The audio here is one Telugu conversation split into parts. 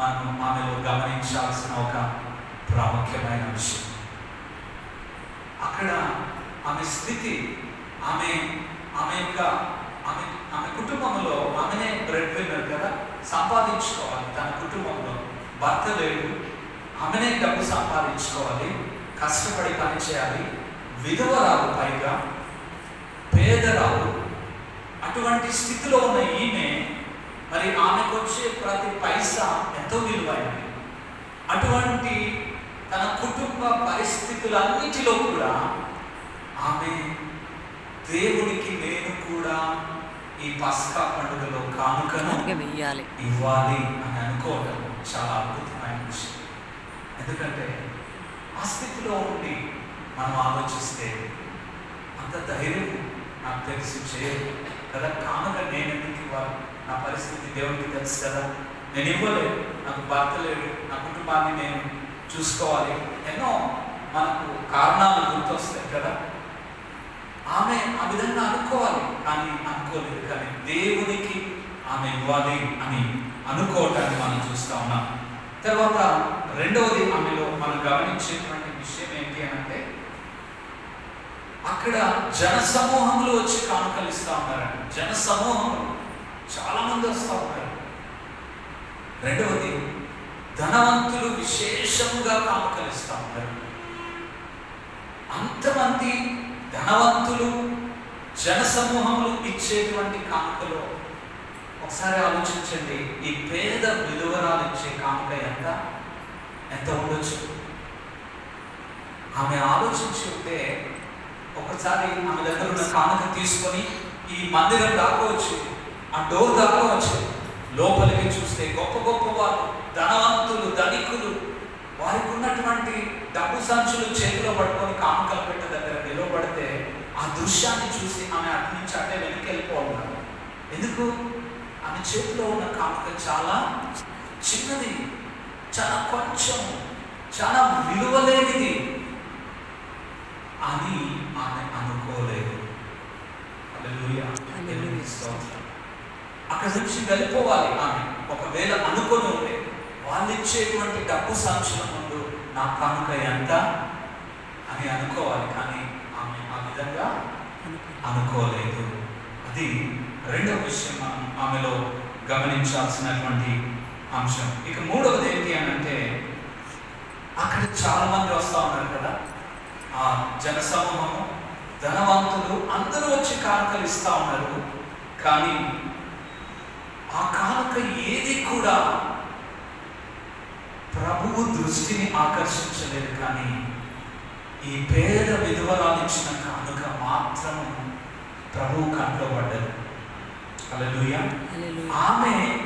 మనం ఆమెలో గమనించాల్సిన ఒక ప్రాముఖ్యమైన విషయం. అక్కడ ఆమె స్థితి ఆమె ఆమె యొక్క ఆమె ఆమె కుటుంబంలో ఆమెనే బ్రెడ్ విన్నర్ కదా సంపాదించుకోవాలి. తన కుటుంబంలో భర్త లేడు ఆమెనే డబ్బు సంపాదించుకోవాలి కష్టపడి పనిచేయాలి విధవరాలు పైగా పేదరాలు అటువంటి స్థితిలో ఉన్న ఈమె మరి ఆమెకు వచ్చే ప్రతి పైసా ఎంతో విలువైనది. అటువంటి తన కుటుంబ పరిస్థితులన్నిటిలో కూడా ఆమె దేవునికి నేను కూడా ఈ పస్కా పండుగలో కానుకను వెయ్యాలి. ఇవ్వాలి అని అనుకోవడం చాలా అద్భుతమైన విషయం. ఎందుకంటే ఆ స్థితిలో ఉండి మనం ఆలోచిస్తే అంత ధైర్యం నాకు తెలిసి చేయదు. కదా కానుక నేను ఎందుకు ఇవ్వాలి? నా పరిస్థితి దేవునికి తెలుసు కదా. నేను ఇవ్వలేదు. నాకు భర్త లేడు నా కుటుంబాన్ని నేను చూసుకోవాలి. ఎన్నో మనకు కారణాలు గుర్తొస్తాయి కదా? ఆమె ఆ విధంగా అనుకోవాలి కానీ అనుకోలేదు. కానీ దేవునికి ఆమె ఇవ్వాలి అని అనుకోవటాన్ని మనం చూస్తా ఉన్నాం. తర్వాత రెండవది ఆమెలో మనం గమనించేటువంటి విషయం ఏంటి అంటే అక్కడ జన సమూహములు వచ్చి కానుకలు ఇస్తా ఉన్నారండి. జన సమూహములు చాలా మంది వస్తూ ఉన్నారు. రెండవది ధనవంతులు విశేషముగా కానుకలు ఇస్తా ఉన్నారు అంతమంది ధనవంతులు జనసమూహములు ఇచ్చేటువంటి కామకలు ఒకసారి ఆలోచించండి ఈ పేద విలువరాలు ఇచ్చే కామక ఎంత? ఎంత ఉండొచ్చు? ఆమె ఆలోచించి ఉంటే ఒకసారి ఆమె దగ్గర ఉన్న కానుక తీసుకొని ఈ మందిరం దాకా వచ్చి ఆ డోర్ దాకా వచ్చి లోపలికి చూస్తే గొప్ప గొప్ప వారు ధనవంతులు ధనికులు వారికి ఉన్నటువంటి డబ్బు సంచులు చేతిలో పట్టుకొని కానుకల పెట్ట దగ్గర నిలబడితే ఆ దృశ్యాన్ని చూసి ఆమె అటు నుంచి అటే వెనక్కి వెళ్ళిపోవాలి ఎందుకు? ఆమె చేతిలో ఉన్న కానుక చాలా చిన్నది చాలా కొంచెం చాలా విలువలేనిది. అని ఆమె అనుకోలేదు. స్తోత్రం. అక్కడి నుంచి వెళ్ళిపోవాలి. ఆమె ఒకవేళ అనుకొని ఉంటే వాళ్ళు ఇచ్చేటువంటి డబ్బు సాక్షుల ముందు నా కానుక ఎంత అని అనుకోవాలి. కానీ ఆమె ఆ విధంగా అనుకోలేదు. అది రెండవ విషయం మనం ఆమెలో గమనించాల్సినటువంటి అంశం. ఇక మూడవది ఏంటి అని అంటే అక్కడ చాలా మంది వస్తూ ఉన్నారు కదా. ఆ జనసమూహము ధనవంతులు అందరూ వచ్చి కానుకలు ఇస్తూ ఉన్నారు. కానీ ఆ కానుక ఏది కూడా ప్రభువు దృష్టిని ఆకర్షించలేదు కానీ ఈ పేద విధవరాలు ఇచ్చిన కానుక మాత్రం ప్రభువు కంట్లో పడ్డది. హల్లెలూయా. ఆమె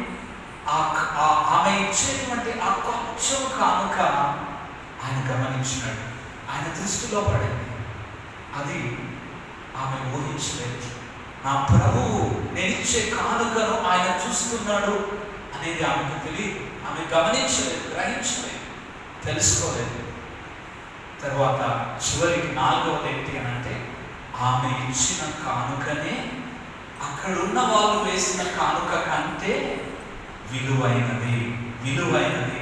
ఆమె ఇచ్చేటువంటి ఆ కొంచెం కానుక ఆయన గమనించినాడు. ఆయన దృష్టిలో పడింది. అది ఆమె ఊహించలేదు. నా ప్రభువు నేను ఇచ్చే కానుకను ఆయన చూస్తున్నాడు అనేది ఆమెకు తెలియదు. ఆమె గమనించలేదు గ్రహించలేదు తెలుసుకోలేదు. తర్వాత చివరికి నాలుగవది ఏంటి అని అంటే ఆమె ఇచ్చిన కానుకనే అక్కడున్న వాళ్ళు వేసిన కానుక కంటే విలువైనది విలువైనది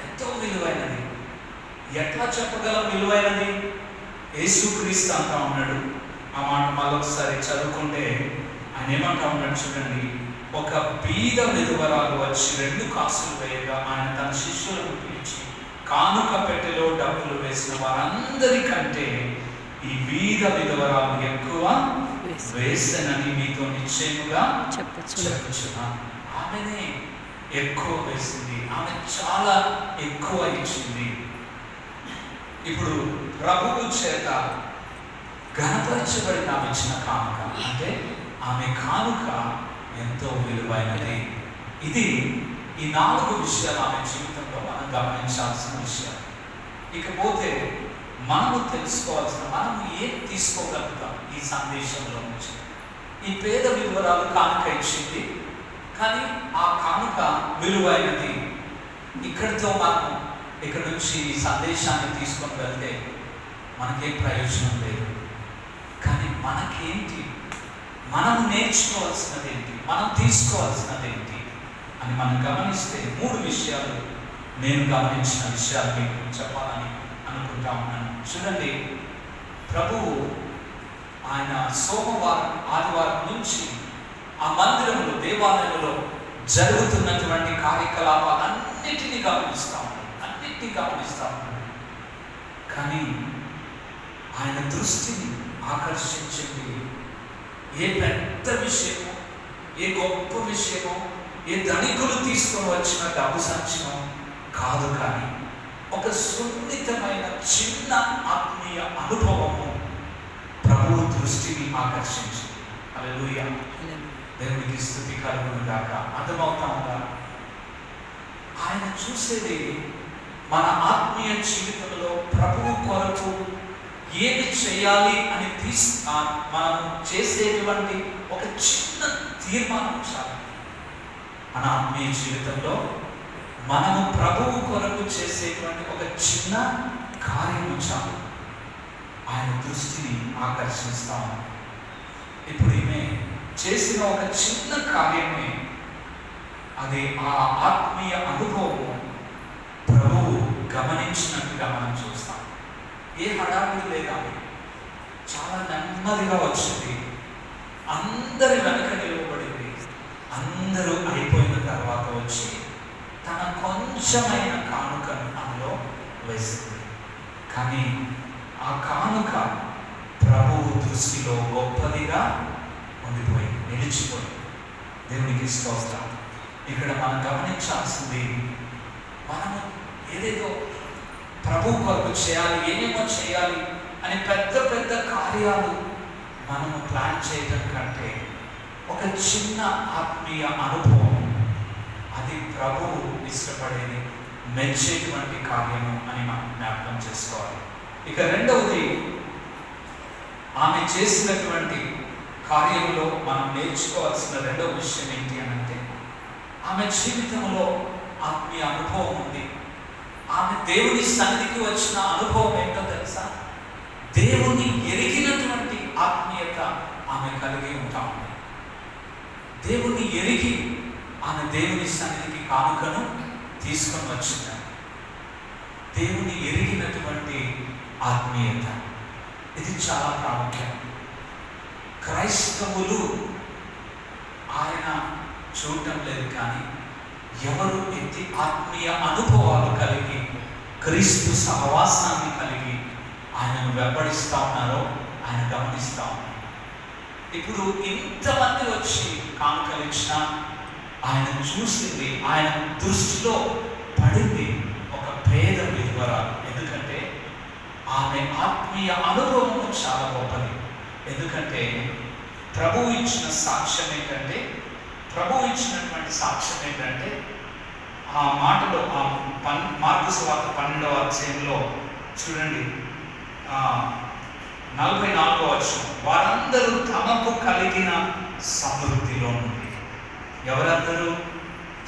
ఎంతో విలువైనది. ఎట్లా చెప్పగలం విలువైనది? యేసుక్రీస్తు అంటా ఉన్నాడు ఆ మాట మరొకసారి చదువుకుంటే ఆయన ఏమంటా ఉన్నాడు చూడండి. ఒక బీద విధవరాలు వచ్చి రెండు కాసులు వేయగా ఆయన తన శిష్యులను పిలిచి కానుక పెట్టెలో డబ్బులు వేసిన వారందరికంటే ఈ బీద విధవరాలు ఎక్కువ వేసి వేసనని మీతో నిశ్చయముగా చెప్పచ్చు చెప్పుచున్నా. ఆమెనే ఎక్కువ వేసింది. ఆమె చాలా ఎక్కువ ఇచ్చింది. ఇప్పుడు ప్రభువు చేత ఘనపరచబడిన ఆమె ఇచ్చిన కానుక. అంటే ఆమె కానుక ఎంతో విలువైనది. ఇది ఈ నాలుగు విషయాలు ఆమె జీవితంలో మనం గమనించాల్సిన విషయాలు ఇకపోతే మనము తెలుసుకోవాల్సిన మనం ఏం తీసుకోగలుగుతాం ఈ సందేశంలో నుంచి? ఈ పేద వివరాలు కానుక ఇచ్చింది కానీ ఆ కానుక విలువైనది. ఇక్కడితో మనం ఇక్కడ నుంచి ఈ సందేశాన్ని తీసుకొని వెళ్తే మనకేం ప్రయోజనం లేదు. మనకేంటి? మనం నేర్చుకోవాల్సినది ఏంటి మనం తీసుకోవాల్సినది ఏంటి అని మనం గమనిస్తే మూడు విషయాలు నేను గమనించిన విషయాలు మీకు చెప్పాలని అనుకుంటా ఉన్నాను. చూడండి ప్రభువు ఆయన సోమవారం ఆదివారం నుంచి ఆ మందిరంలో దేవాలయంలో జరుగుతున్నటువంటి కార్యకలాపాలన్నిటినీ గమనిస్తా ఉన్నాడు. అన్నిటినీ గమనిస్తా ఉన్నాడు. కానీ ఆయన దృష్టిని ఆకర్షించింది ఏ పెద్ద విషయమో ఏ గొప్ప విషయమో ఏ ధనికులు తీసుకొని వచ్చిన డబ్బు సంచయం కాదు కానీ ఒక సున్నితమైన చిన్న ఆత్మీయ అనుభవము ప్రభు దృష్టిని ఆకర్షించింది. హల్లెలూయా. దేవునికి స్థుతి కలుగును గాక. అర్థమవుతా ఉందా? ఆయన చూసేది మన ఆత్మీయ జీవితంలో ప్రభువు కొరకు ఏమి చేయాలి అని తీస్ మనం చేసేటువంటి ఒక చిన్న తీర్మానం చాలు మన ఆత్మీయ జీవితంలో మనము ప్రభువు కొరకు చేసేటువంటి ఒక చిన్న కార్యము చాలు ఆయన దృష్టిని ఆకర్షిస్తాము ఇప్పుడు ఈమె చేసిన ఒక చిన్న కార్యమే అది ఆ ఆత్మీయ అనుభవం ప్రభువు గమనించినట్టుగా మనం చూస్తాం ఏ హడావిడి లేదా చాలా నెమ్మదిగా వచ్చింది. అందరి వెనక నిలవబడింది. అందరూ అయిపోయిన తర్వాత వచ్చి తన కొంచెమైన కానుకను అందులో వేసింది. కానీ ఆ కానుక ప్రభువు దృష్టిలో గొప్పదిగా ఉండిపోయింది నిలిచిపోయింది. దేవునికి స్తోత్రం. ఇక్కడ మనం గమనించాల్సింది మనము ఏదేదో ప్రభు కొరకు చేయాలి ఏమేమో చేయాలి అని పెద్ద పెద్ద కార్యాలు మనము ప్లాన్ చేయడం కంటే ఒక చిన్న ఆత్మీయ అనుభవం అది ప్రభువు ఇష్టపడేది మెచ్చేటువంటి కార్యము అని మనం జ్ఞాపకం చేసుకోవాలి. ఇక రెండవది ఆమె చేసినటువంటి కార్యంలో మనం నేర్చుకోవాల్సిన రెండవ విషయం ఏంటి అని అంటే ఆమె జీవితంలో ఆత్మీయ అనుభవం ఉంది. ఆమె దేవుని సన్నిధికి వచ్చిన అనుభవం ఏంటో తెలుసా? దేవుని ఎరిగినటువంటి ఆమె కలిగి ఉంటా. ఉంది దేవుని ఎరిగి ఆమె దేవుని సన్నిధికి కానుకను తీసుకొని వచ్చింది. దేవుని ఎరిగినటువంటి ఆత్మీయత. ఇది చాలా ప్రాముఖ్యం. క్రైస్తవులు ఆయన చూడటం లేదు కానీ ఎవరు ఎత్తి ఆత్మీయ అనుభవాలు కలిగి క్రీస్తు సహవాసాన్ని కలిగి ఆయనను వెంబడిస్తా ఉన్నారో ఆయన గమనిస్తా ఉన్నారు. ఇప్పుడు ఇంతమంది వచ్చి కానుకలిచ్చిన ఆయన చూసింది ఆయన దృష్టిలో పడింది ఒక పేద విధవరాలు ఎందుకంటే ఆమె ఆత్మీయ అనుభవము చాలా గొప్పది. ఎందుకంటే ప్రభు ఇచ్చిన సాక్ష్యం ఏంటంటే ప్రభు ఇచ్చినటువంటి సాక్ష్యం ఏంటంటే ఆ మాటలో ఆ పన్ మార్పు స్వాత పన్నెండవ అధ్యాయంలో చూడండి. నలభై నాలుగో వర్షం వారందరూ తమకు కలిగిన సమృద్ధిలో నుండి. ఎవరందరూ?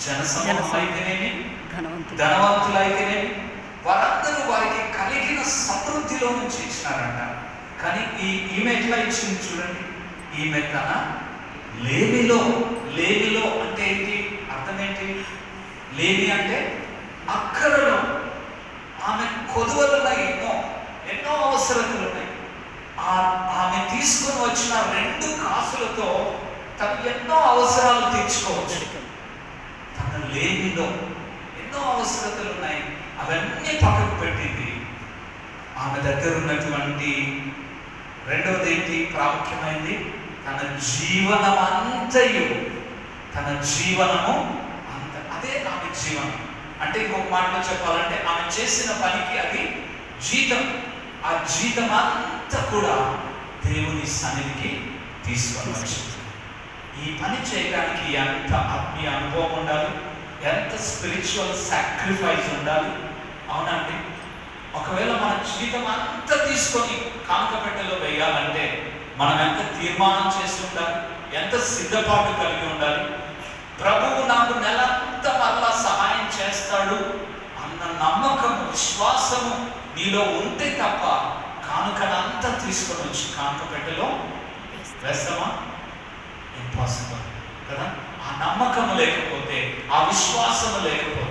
జనసమూహం. అయితేనేమి? ధనవంతుడు ధనవంతులైతేనేమి వారందరూ వారికి కలిగిన సమృద్ధిలో నుంచి ఇచ్చినారంట. కానీ ఈ ఈమె ఎట్లా ఇచ్చింది చూడండి. ఈమె తన లేమిలో లేమిలో అంటే ఏంటి? అర్థం ఏంటి? లేమి అంటే అక్కరలో ఆమె కొదువలు ఉన్నాయి ఎన్నో ఎన్నో అవసరతలు ఉన్నాయి. ఆమె తీసుకొని వచ్చిన రెండు కాసులతో తను ఎన్నో అవసరాలు తీర్చుకోవచ్చు. తన లేనిదో ఎన్నో అవసరతలు ఉన్నాయి. అవన్నీ పక్కకు పెట్టింది. ఆమె దగ్గర ఉన్నటువంటి రెండవది ఏంటి ప్రాముఖ్యమైనది తన జీవనం అంతయు తన జీవనము అంత అదే ఆమె జీవనం. అంటే ఇంకొక మాటలో చెప్పాలంటే ఆమె చేసిన పనికి అది జీతం. ఆ జీతం అంతా కూడా దేవుని సన్నిధికి తీసుకొని ఈ పని చేయడానికి ఎంత ఆత్మీయ అనుభవం ఉండాలి? ఎంత స్పిరిచువల్ సాక్రిఫైస్ ఉండాలి? అవునండి ఒకవేళ మన జీవితం అంతా తీసుకొని కాంకపెట్టెలో వేయాలంటే మనం ఎంత తీర్మానం చేసి ఉండాలి? ఎంత సిద్ధపాటు కలిగి ఉండాలి? ప్రభువు నాకు నెలంతా మరలా సహాయం చేస్తాడు అన్న నమ్మకము విశ్వాసము నీలో ఉంటే తప్ప కానుకనంతా తీసుకొని వచ్చి కానుక పెట్టెలో వేస్తామా ఇంపాసిబుల్ కదా? ఆ నమ్మకం లేకపోతే ఆ విశ్వాసము లేకపోతే